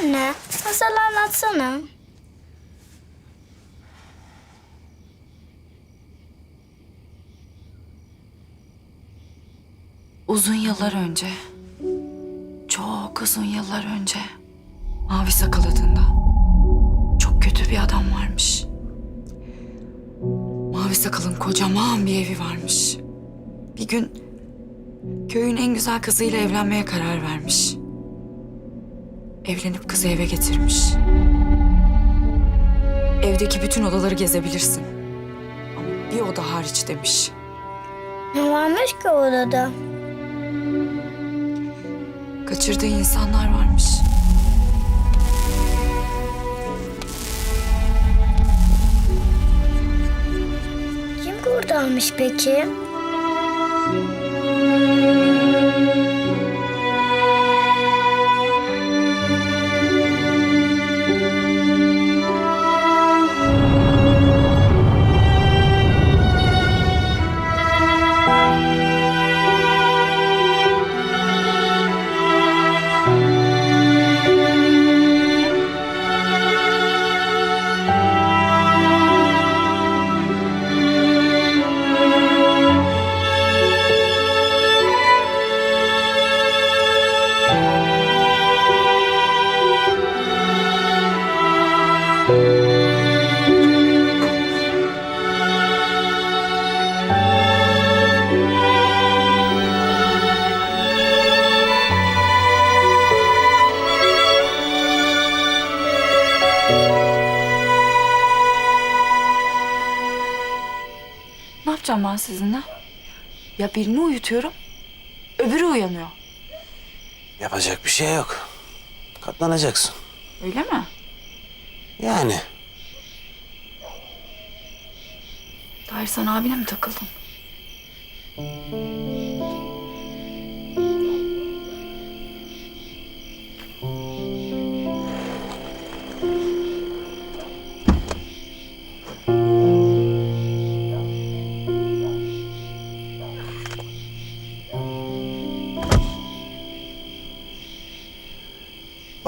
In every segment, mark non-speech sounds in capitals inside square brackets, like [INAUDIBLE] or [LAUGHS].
Anne, masal anlatsana. Uzun yıllar önce, çok uzun yıllar önce Mavi Sakal adında çok kötü bir adam varmış. Mavi Sakal'ın kocaman bir evi varmış. Bir gün köyün en güzel kızıyla evlenmeye karar vermiş. Evlenip kızı eve getirmiş. Evdeki bütün odaları gezebilirsin. Ama bir oda hariç demiş. Ne varmış ki orada? Kaçırdığı insanlar varmış. Kim kurtarmış peki? Ben sizinle? Ya birini uyutuyorum, öbürü uyanıyor. Yapacak bir şey yok. Katlanacaksın. Öyle mi? Yani. Tahir sen abine mi takıldın?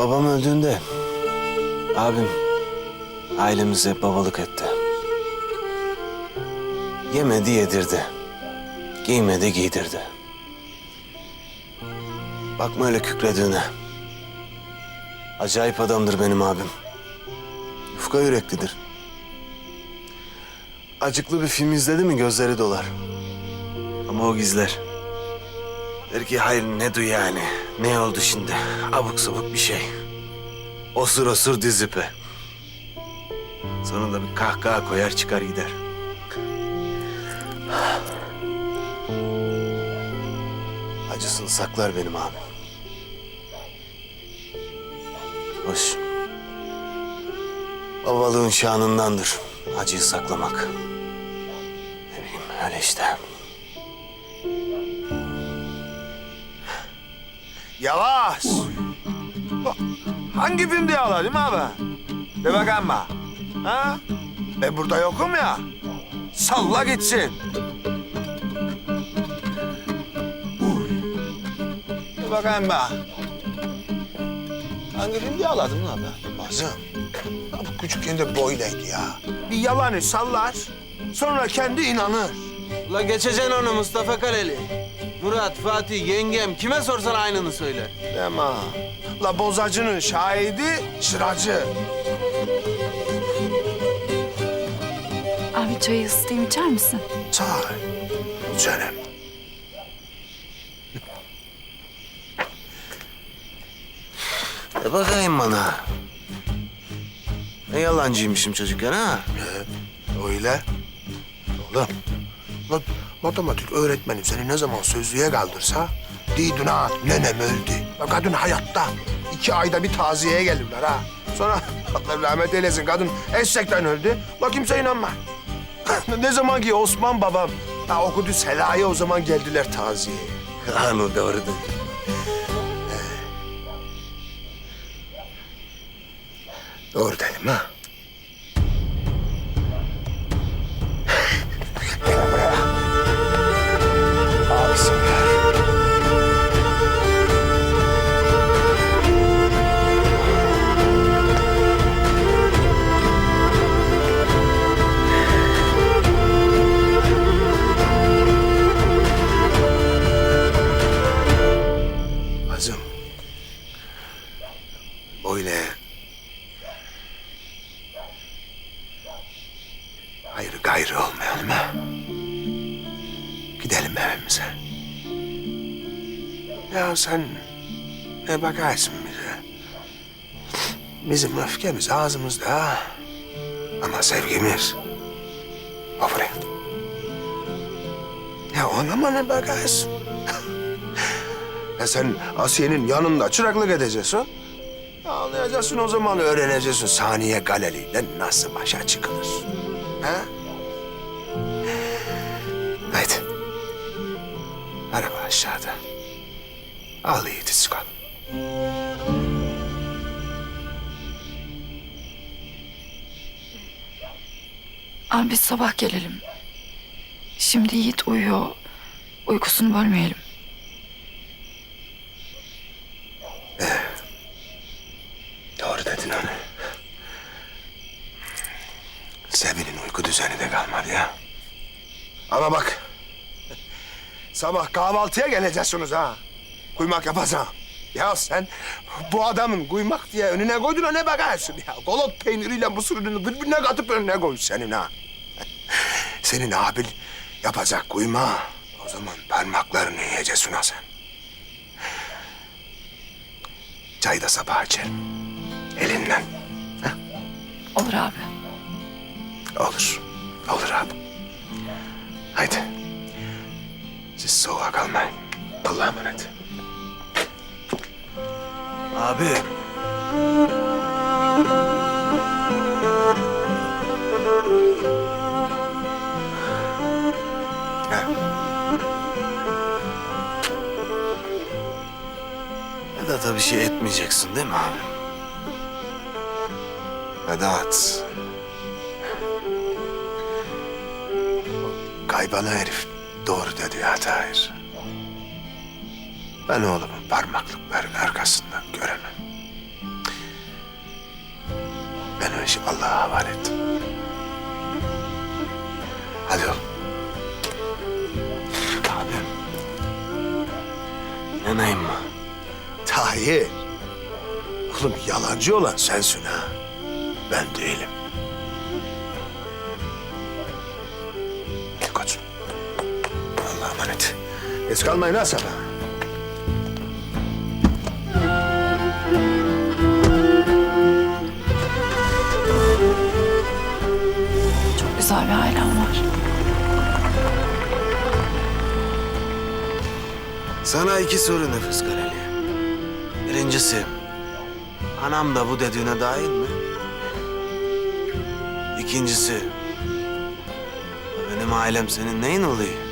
Babam öldüğünde abim ailemize babalık etti. Yemedi yedirdi. Giymedi giydirdi. Bakma öyle kükrediğine. Acayip adamdır benim abim. Yufka yüreklidir. Acıklı bir film izledi mi gözleri dolar. Ama o gizler. Der hayır ne du yani? Ne oldu şimdi? Abuk sabuk bir şey. Osur osur diz ipi. Sonunda bir kahkaha koyar çıkar gider. Acısını saklar benim abim. Hoş. Babalığın şanındandır acıyı saklamak. Ne bileyim öyle işte. Yavaş. Hangi değil mi abi? Bakayım bak. Ha? Ben burada yokum ya. Salla gitsin. Bakayım bak. Hangi filmde yağladın lan abi? Bazım. Ya bu küçükken de böyleydi ya. Bir yalanı sallar, sonra kendi inanır. La geçeceksin onu Mustafa Kaleli. Murat, Fatih, yengem kime sorsan aynını söyler. Deme. La bozacının şahidi şıracı. Abi çayı ısıtayım içer misin? Çay. Canım. De bakayım bana. Ne yalancıymışım çocukken ha? Öyle. Oğlum. Lan matematik öğretmenim seni ne zaman sözlüğe kaldırsa... ...diydin ha nenem öldü. Bak kadın hayatta. iki ayda bir taziyeye gelirler ha. Sonra [LAUGHS] Allah rahmet eylesin kadın eşekten öldü. La kimse inanma. [LAUGHS] ne zaman ki Osman babam ha, okudu Sela'ya o zaman geldiler taziyeye. [LAUGHS] Anu doğru dedi. Doğru dedim ha. Ya sen ne bakarsın bize? Bizim öfkemiz ağzımızda. Ama sevgimiz o buraya. Ya ona mı ne bakarsın? [LAUGHS] ya sen Asiye'nin yanında çıraklık edeceksin. Ya Anlayacaksın o zaman öğreneceksin saniye galeriyle nasıl başa çıkılır. Ha? Haydi. Araba aşağıda. Yiğit'i çıkalım. Abi biz sabah gelelim. Şimdi Yiğit uyuyor. Uykusunu bölmeyelim. Doğru dedin onu. Sevin'in uyku düzeni de kalmadı ya. Ama bak. Sabah kahvaltıya geleceksiniz ha. Kuymak yapacağım. Ya sen bu adamın kuymak diye önüne koyduğuna ne bakarsın ya? Golot peyniriyle mısır ürünü birbirine katıp önüne koy senin ha. [LAUGHS] Senin abin yapacak kuyma. O zaman parmaklarını yiyeceksin ha sen. Çayı da sabah içerim. Elinden. Olur abi. Olur. Olur abi. Haydi. Siz soğuğa kalmayın. Allah'a emanet. Abi. Ha. Vedat'a bir şey etmeyeceksin değil mi abi? Vedat. Kaybana herif doğru dedi ya Tahir. Ben oğlumun parmaklıkların arkasından göremem. Ben o işi Allah'a havale ettim. Hadi oğlum. Abim. Yanayım mı? Tahir. Oğlum yalancı olan sensin ha. Ben değilim. Koçum. Allah'a emanet. Geç kalmayın ha sabah. Güzel bir ailem var. Sana iki soru nefes Kareli. Birincisi, anam da bu dediğine dahil mi? İkincisi, benim ailem senin neyin oluyor?